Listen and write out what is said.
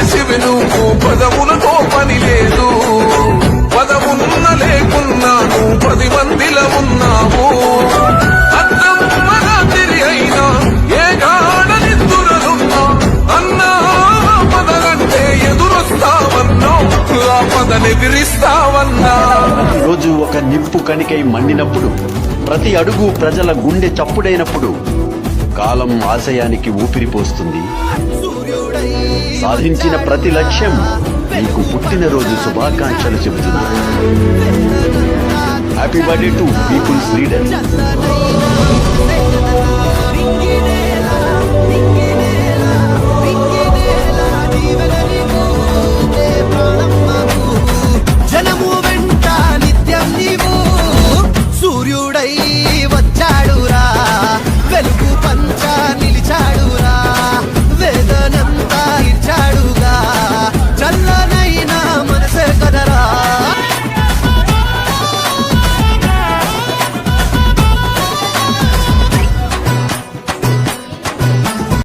మనిషివి నువ్వు పదవులతో పని లేదు. పదవున్న లేకున్నాను. పది మందిలో ఉన్నావు అయినా రోజు ఒక నిప్పు కణికై మండినప్పుడు ప్రతి అడుగు ప్రజల గుండె చప్పుడైనప్పుడు కాలం ఆశయానికి ఊపిరిపోస్తుంది సాధించిన ప్రతి లక్ష్యం నీకు పుట్టినరోజు శుభాకాంక్షలు చెబుతుంది happy birthday to people's leader